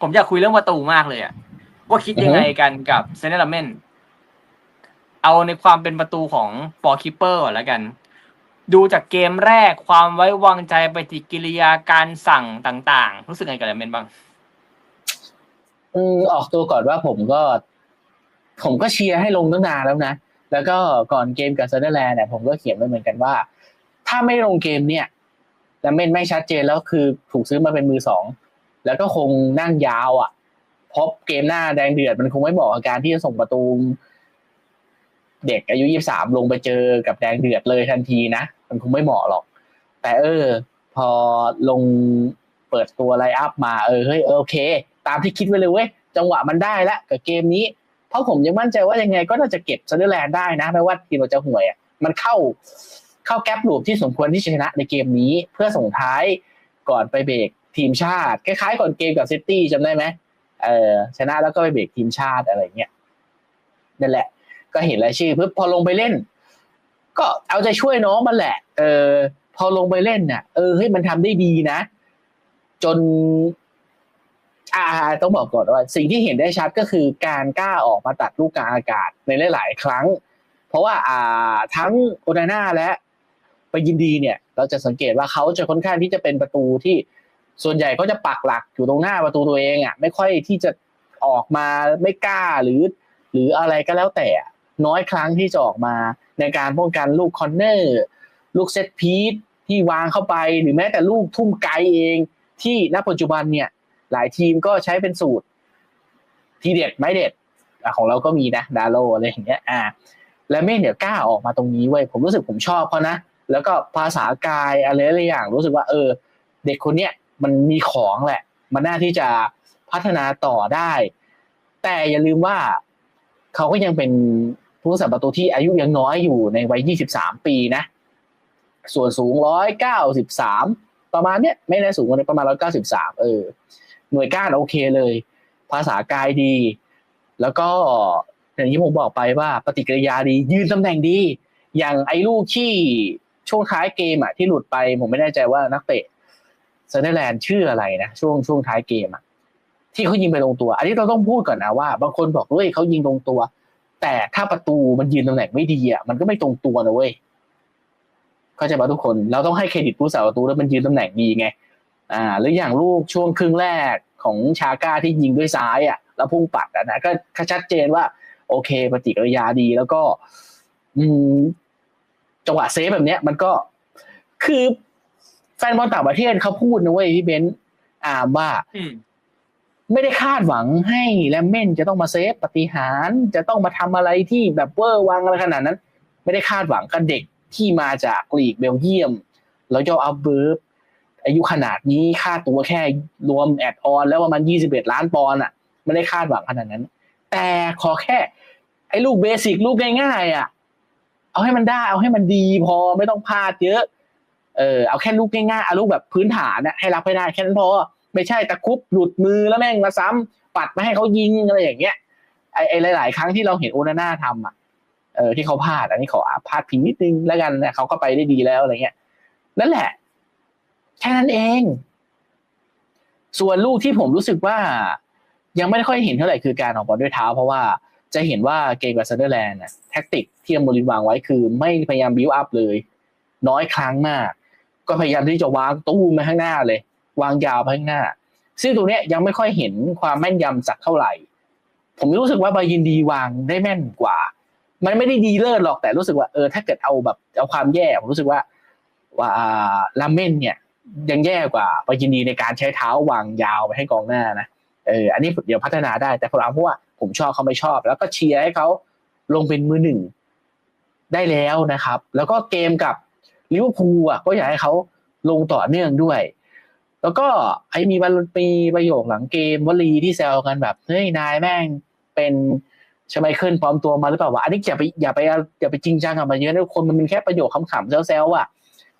ผมอยากคุยเรื่องประตูมากเลยอะว่าคิดยังไงกันกับเซเนลเมนเอาในความเป็นประตูของปอคิปเปอร์ก่อนแล้วกัน ดูจากเกมแรกความไว้วางใจปฏิกิริยาการสั่งต่างๆ รู้สึกไงกับเลเมนบ้าง อืมออกตัวก่อนว่าผมก็ ผมก็เชียร์ให้ลงตั้งนานแล้วนะ แล้วก็ก่อนเกมกับเซเนอร์แลนด์เนี่ยผมก็เขียนไว้เหมือนกันว่า ถ้าไม่ลงเกมเนี่ยแลเมนไม่ชัดเจนแล้วคือถูกซื้อมาเป็นมือสอง แล้วก็คงนั่งยาวอะเพราะเกมหน้าแดงเดือดมันคงไม่เหมาะกับการที่จะส่งประตูเด็กอายุยี่สามลงไปเจอกับแดงเดือดเลยทันทีนะ มันคงไม่เหมาะหรอก แต่เออ พอลงเปิดตัวไลอัพมาเออเฮ้ยเออโอเค ตามที่คิดไว้เลยเว้ยจังหวะมันได้แล้วกับเกมนี้ เพราะผมยังมั่นใจว่ายังไงก็น่าจะเก็บซันเดอร์แลนด์ได้นะไม่ว่าทีมเราจะห่วยอะมันเข้าเข้าแก๊ปลูปที่สมควรที่ชนะในเกมนี้ เพื่อส่งท้ายก่อนไปเบรก ทีมชาติ คล้ายๆก่อนเกมกับซิตี้จำได้ไหมเออชนะแล้วก็ไปเบรกทีมชาติอะไรเงี้ยนั่นแหละ ก็เห็นรายชื่อเพื่อพอลงไปเล่น ก็เอาใจช่วยน้องมันแหละ เออ พอลงไปเล่นน่ะ เออเฮ้ยมันทำได้ดีนะ จน อ่า ต้องบอกก่อนว่า สิ่งที่เห็นได้ชัดก็คือการกล้าออกมาตัดลูกกลางอากาศในหลาย ๆ ครั้ง เพราะว่า อ่า ทั้งโอนาน่าและไปยินดีเนี่ย เราจะสังเกตว่าเขาจะค่อนข้างที่จะเป็นประตูที่ ส่วนใหญ่เขาจะปักหลักอยู่ตรงหน้าประตูตัวเองอะไม่ค่อยที่จะออกมาไม่กล้าหรือ หรืออะไรก็แล้วแต่น้อยครั้งที่จะออกมาในการป้องกันลูกคอนเนอร์ลูกเซตพีทที่วางเข้าไปหรือแม้แต่ลูกทุ่มไกลเอง ที่ณปัจจุบันเนี่ยหลายทีมก็ใช้เป็นสูตร ทีเด็ดไม่เด็ดอของเราก็มีนะดาโลอะไรอย่างเงี้ยอ่าและเม่เนี่ยกล้าออกมาตรงนี้เว้ยผมรู้สึกผมชอบเขานะ แล้วก็ภาษากายอะไรหลายอย่างรู้สึกว่าเออ เด็กคนเนี้ย มันมีของแหละ มันน่าที่จะพัฒนาต่อได้ แต่อย่าลืมว่าเขาก็ยังเป็นผู้รักษาประตูที่อายุยังน้อยอยู่ในวัย 23 ปีนะ ส่วนสูง 193 ประมาณเนี้ยไม่ได้สูงกว่าประมาณ 193 เออ หน่วยก้านโอเคเลย ภาษากายดี แล้วก็อย่างที่ผมบอกไปว่าปฏิกิริยาดี ยืนตำแหน่งดี อย่างไอ้ลูกที่ช่วงท้ายเกมอะที่หลุดไป ผมไม่แน่ใจว่านักเตะ เซเนอร์แลนด์ชื่ออะไรนะช่วงช่วงท้ายเกมอะที่เขายิงไปลงตัว อันนี้เราต้องพูดก่อนนะว่า บางคนบอกเฮ้ยเขายิงตรงตัว แต่ถ้าประตูมันยืนตำแหน่งไม่ดีอะมันก็ไม่ตรงตัวนะเว้ยเข้าใจป่ะทุกคน เราต้องให้เครดิตผู้สาประตูแล้วมันยืนตำแหน่งดีไง อ่า หรืออย่างลูกช่วงครึ่งแรกของชาก้าที่ยิงด้วยซ้ายอะแล้วพุ่งปัดอะนะก็ชัดเจนว่า โอเคปฏิกิริยาดีแล้วก็ อืมจังหวะเซฟแบบเนี้ย มันก็คือ แฟนบอลต่างประเทศเขาพูดนะเว้ยพี่เบนซ์อ่าว่าอืมไม่ได้คาดหวังให้แลมเมนจะต้องมาเซฟปฏิหารย์จะต้องมาทำอะไรที่แบบเวอร์วังอะไรขนาดนั้น ไม่ได้คาดหวังกับเด็กที่มาจากลีกเบลเยียม แล้วยออัพเบิร์บอายุขนาดนี้ค่าตัวแค่รวมแอดออน แล้วประมาณยี่สิบเอ็ดล้านปอนด์อะไม่ได้คาดหวังขนาดนั้น แต่ขอแค่ ไอ้ลูกเบสิกลูกง่ายๆอะ เอาให้มันได้เอาให้มันดีพอไม่ต้องพลาดเยอะ เออเอาแค่ลูกง่ายๆเอาลูกแบบพื้นฐานนะให้รับให้ได้แค่นั้นพอไม่ใช่ตะคุบหลุดมือแล้วแม่งมาซ้ำปัดไม่ให้เขายิงอะไรอย่างเงี้ยไอ้ไอ้หลาย ๆ ครั้งที่เราเห็นโอนาน่าทำอะเออที่เขาพลาด อันนี้ขอพลาดพิงนิดนึงแล้วกันนะเขาก็ไปได้ดีแล้วอะไรเงี้ยนั่นแหละแค่นั้นเอง ส่วนลูกที่ผมรู้สึกว่า ยังไม่ได้ค่อยเห็นเท่าไหร่คือการออกบอลด้วยเท้า เพราะว่าจะเห็นว่าเกมกับเซนเดอร์แลนด์น่ะแท็กติกที่อมรินวางไว้คือ ไม่พยายามบิวอัพเลย น้อยครั้งมาก ก็พยายามที่จะวางตู้มไปข้างหน้าเลย วางยาวไปข้างหน้า ซึ่งตรงนี้ยังไม่ค่อยเห็นความแม่นยำสักเท่าไหร่ ผมรู้สึกว่าบายินดีวางได้แม่นกว่า มันไม่ได้ดีเลิศหรอกแต่รู้สึกว่าเออถ้าเกิดเอาแบบเอาความแย่ผมรู้สึกว่าว่าลาเมนเนี่ยยังแย่กว่าบายินดีในการใช้เท้าวางยาวไปให้กองหน้านะเอออันนี้เดี๋ยวพัฒนาได้แต่ผมเอาเพราะว่าผมชอบเขาไม่ชอบ แล้วก็เชียร์ให้เขาลงเป็นมือหนึ่งได้แล้วนะครับ แล้วก็เกมกับ ลิเวอร์พูลอะก็อยากให้เขาลงต่อเนื่องด้วย แล้วก็ไอ้มีบรรปีประโยคหลังเกมวลีที่แซวกันแบบเฮ้ยนายแม่งเป็นชไมเคิลปลอมตัวมาหรือเปล่าวะอันนี้อย่าไปอย่าไปอย่าไปจริงจังกับมันเยอะนะคนมันเป็นแค่ประโยคขำๆแซวๆอะ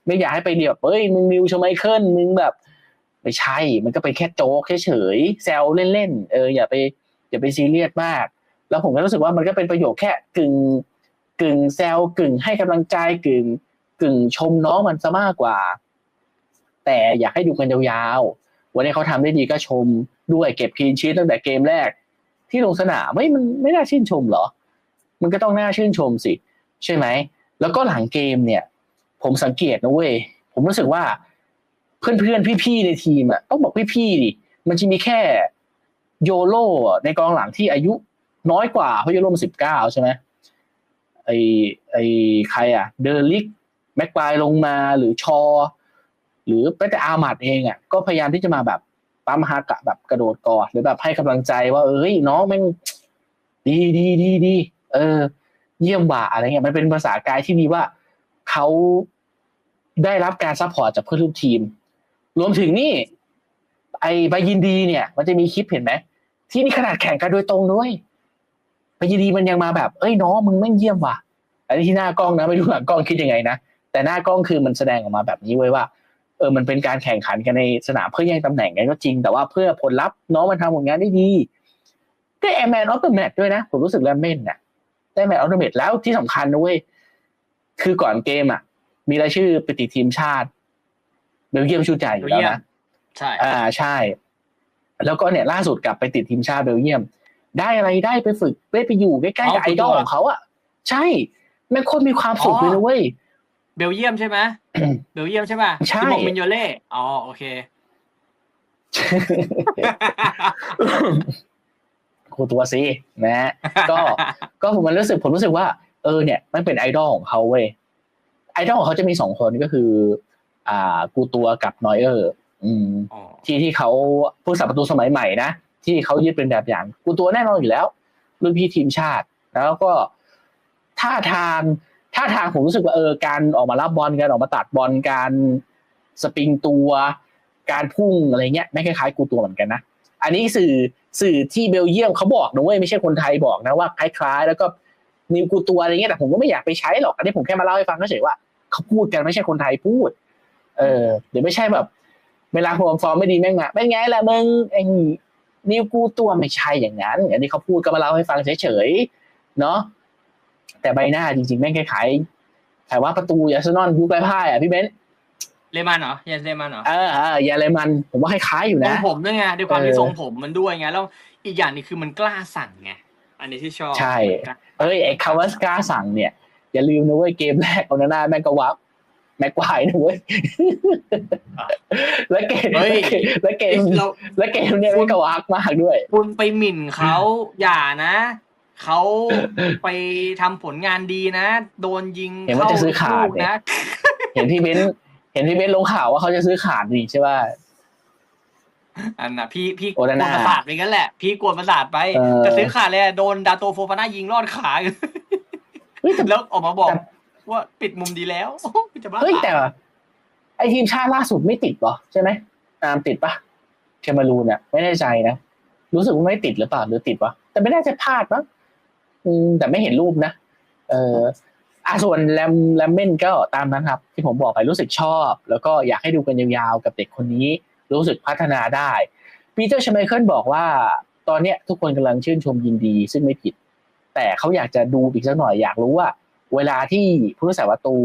ไม่อยากให้ไปเรียบเอ้ยมึงนิวชไมเคิลมึงแบบไม่ใช่ มันก็เป็นแค่โจ๊กเฉยๆแซวเล่นๆเอออย่าไปอย่าไปซีเรียสมาก แล้วผมก็รู้สึกว่ามันก็เป็นประโยคแค่กึ่งกึ่งแซวกึ่งให้กำลังใจกึ่ง กึ่งชมน้องมันซะมากกว่า แต่อยากให้ดูกันยาวๆวันนี้เขาทำได้ดีก็ชมด้วยเก็บคีนชีตตั้งแต่เกมแรก ที่ลงสนามไม่มันไม่น่าชื่นชมเหรอ มันก็ต้องน่าชื่นชมสิ ใช่ไหม แล้วก็หลังเกมเนี่ย ผมสังเกตนะเว้ยผมรู้สึกว่าเพื่อนๆพี่ๆในทีมอะต้องบอกพี่ๆดิมันจะมีแค่โยโร่ในกองหลังที่อายุน้อยกว่าเพราะโยโร่มันสิบเก้าใช่ไหมไอไอใครอะ เดอริก แม็กควายลงมาหรือชอ หรือแม้แต่อามัดเองอะก็พยายามที่จะมาแบบปั๊มฮักะแบบกระโดดกอดหรือแบบให้กำลังใจว่า เอ้ยน้องแม่งดีดีดีดีเออ เยี่ยมบ่าอะไรเงี้ยมันเป็นภาษากายที่ดีว่าเขาได้รับการซัพพอร์ตจากเพื่อนร่วมทีม รวมถึงนี่ ไอ้ใบยินดีเนี่ย มันจะมีคลิปเห็นไหมที่นี่ขนาดแข่งกันโดยตรงด้วยใบยินดีมันยังมาแบบ เอ้ยน้องมึงแม่งเยี่ยมว่ะอันนี้ที่หน้ากล้องนะไม่รู้หลังกล้องคิดยังไงนะ แต่หน้ากล้องคือมันแสดงออกมาแบบนี้ไว้ว่าเออมันเป็นการแข่งขันกันในสนามเพื่อแย่งตำแหน่งกันก็จริงแต่ว่าเพื่อผลลัพธ์น้องมันทำผลงานได้ดีได้แอร์แมนออฟเดอะแมตด้วยนะ ผมรู้สึกแลมเม่นน่ะได้แมตช์ออฟเดอะแมตช์แล้วที่สำคัญนะเว้ยคือก่อนเกมอะ มีรายชื่อไปติดทีมชาติเบลเยียมชูใจอยู่แล้วนะใช่อ่าใช่ แล้วก็เนี่ยล่าสุดกลับไปติดทีมชาติเบลเยียม ได้อะไรได้ไปฝึกได้ไปอยู่ใกล้ๆกับไอดอลของเขาอะใช่แม่งโคตรมีความสุขเลยนะเว้ย เบลเยียมใช่ไหมเบลเยียมใช่ป่ะใช่ที่มงมินโยเล่อ๋อโอเคครูตัวสินะฮะก็ก็ผมมันรู้สึกผมรู้สึกว่า เออเนี่ย มันเป็นไอดอลของเขาเว้ยไอดอลของเขาจะมีสองคนก็คือ อ่ากูตัวกับนอยเออร์อืมอ๋อที่ที่เขาผู้สับประตูสมัยใหม่นะที่เขายึดเป็นแบบอย่าง กูตัวแน่นอนอยู่แล้วรุ่นพี่ทีมชาติ แล้วก็ท่าทาง ท่าทางผมรู้สึกว่าเออการออกมารับบอลการออกมาตัดบอลการสปริงตัวการพุ่งอะไรเงี้ยไม่คล้ายๆกูตัวเหมือนกันนะ อันนี้สื่อสื่อที่เบลเยียมเขาบอกนะเว้ยไม่ใช่คนไทยบอกนะว่าคล้ายๆ แล้วก็นิวกูตัวอะไรเงี้ยแต่ผมก็ไม่อยากไปใช้หรอกอันนี้ผมแค่มาเล่าให้ฟังเฉยๆว่าเขาพูดกันไม่ใช่คนไทยพูด เออเดี๋ยวไม่ใช่แบบ เวลาผมฟอร์มไม่ดีแม่งมาเป็นไงล่ะมึงเองนิวกูตัวไม่ใช่อย่างนั้น อันนี้เขาพูดก็มาเล่าให้ฟังเฉยๆเนาะ แต่ใบหน้าจริงๆ แม่งคล้ายๆแต่ว่าประตูอาร์เซนอลยุคไรพ่ายอะพี่เบนซ์เลมันเหรอเยนเลมันเหรอเออเออเยอรมัน ผมว่าคล้ายๆอยู่ทรนะงผมด้วยไงด้วยความที่เออทรงผมมันด้วยไงแล้วอีกอย่างหนึงคือมันกล้าสั่งไงอันนี้ที่ชอบใช่กล้าเอ้ยไอ้คำว่ากล้าสั่งเนี่ย อย่าลืมนะเว้ยเกมแรกของนาน่าแม่งก็วับแม็กควายนะเว้ยแล้วเกมเฮ้ยแล้วเกมเราแล้วเกมเนี่ยแม่งก็วักมากด้วย คุณไปหมิ่นเขาอย่านะ เขาไปทำผลงานดีนะ โดนยิงเห็นว่าจะซื้อขาดลูกเนี่ยนะ เห็นพี่เบนซ์เห็นพี่เบนซ์ลงข่าวว่าเขาจะซื้อขาดนี่ใช่ป่ะอันน่ะพี่พี่กโอวนนาน่าประสาทไปงั้นแหละ พี่กวนประสาทไปเออจะซื้อขาดเลยอะโดนดาโตโฟฟาน่ายิงรอดขาเฮ้ยแต่แล้วออกมาบอกแต่ว่าปิดมุมดีแล้วจะบ้าเฮ้ยแต่ ไอทีมชาติล่าสุดไม่ติดเหรอใช่ไหมตามติดปะเคมารูนเนี่ยไม่แน่ใจนะรู้สึกว่าไม่ติดหรือเปล่าหรือติดวะแต่ไม่น่าจะพลาดมั้งอืม แต่ไม่เห็นรูปนะ เอออะส่วนแรมแรมเมนก็ตามนั้นครับ ที่ผมบอกไปรู้สึกชอบ แล้วก็อยากให้ดูกันยาวๆกับเด็กคนนี้ รู้สึกพัฒนาได้ปีเตอร์ชไมเคิลบอกว่า ตอนเนี้ยทุกคนกำลังชื่นชมยินดี ซึ่งไม่ผิด แต่เขาอยากจะดูอีกสักหน่อยอยากรู้ว่า เวลาที่ผู้รักษาประตู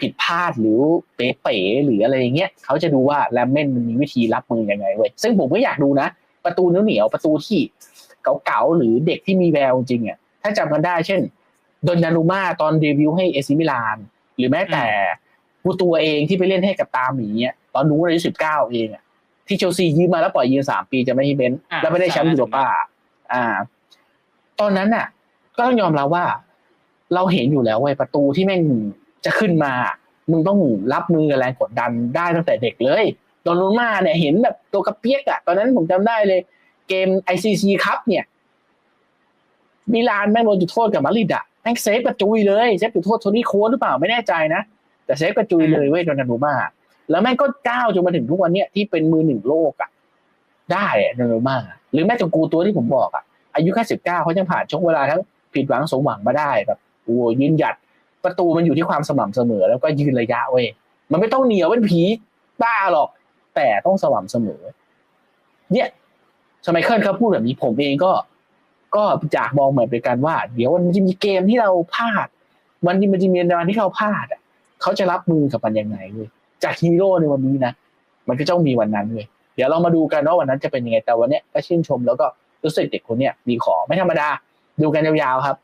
ผิดพลาดหรือเป๋ๆหรืออะไรอย่างเงี้ยเขาจะดูว่าแรมเมนมันมีวิธีรับมือยังไงเว้ยซึ่งผมก็อยากดูนะ ประตูเหนียวประตูที่ เก่าๆหรือเด็กที่มีแววจริงอะถ้าจำกันได้เช่นโดนนารุมาตอนเดบิวต์ให้เอซิมิลาน หรือแม้แต่กูตัวเองที่ไปเล่นให้กับตามหมีเนี่ยตอนนู้นอายุสิบเก้าเองอะที่เชลซียืมมาแล้วปล่อยยืมสามปีจะไม่ให้เบนซ์อะแล้วไม่ได้แชมป์ใช่ยูโรป้า อ่า ตอนนั้นน่ะ ก็ต้องยอมรับว่า เราเห็นอยู่แล้วเว้ยประตูที่แม่งจะขึ้นมา มึงต้องรับมือกับแรงกดดันได้ตั้งแต่เด็กเลยโดนรุมาเนี่ยเห็นแบบตัวกระเปียกอะตอนนั้นผมจำได้เลย เกม ICC ครับเนี่ยมิลานแม่งโดนจุดโทษกับมาดริดอะแม่งเซฟกระจุยเลยเซฟจุดโทษโทนี่โค้ดหรือเปล่าไม่แน่ใจนะ แต่เซฟกระจุยเลยเว้ยโดนนารูมาแล้วแม่งก็ก้าวจนมาถึงทุกวันเนี้ยที่เป็นมือหนึ่งโลกอะได้อะนารูมาหรือแม้แต่กูตัวที่ผมบอกอะอายุแค่สิบเก้าเขายังผ่านช่วงเวลาทั้งผิดหวังสมหวังมาได้แบบโอ้ยืนหยัดประตูมันอยู่ที่ความสม่ำเสมอ แล้วก็ยืนระยะเว้ยมันไม่ต้องเหนียวเป็นผีบ้าหรอก แต่ต้องสม่ำเสมอ เนี่ย สมัยเคิลเขาพูดแบบนี้ผมเองก็ ก็จากมองเหมือนเป็นการว่า เดี๋ยวมันจะมีเกมที่เราพลาดวันมันจะมีวันที่เราพลาดอะเขาจะรับมือกับมันยังไงเว้ยจากฮีโร่ในวันนี้นะมันก็ต้องมีวันนั้นเลยเดี๋ยวเรามาดูกันว่าวันนั้นจะเป็นยังไงแต่วันเนี้ยก็ชื่นชมแล้วก็รู้สึกเด็กคนเนี้ยมีของไม่ธรรมดา ดูกันยาวๆครับ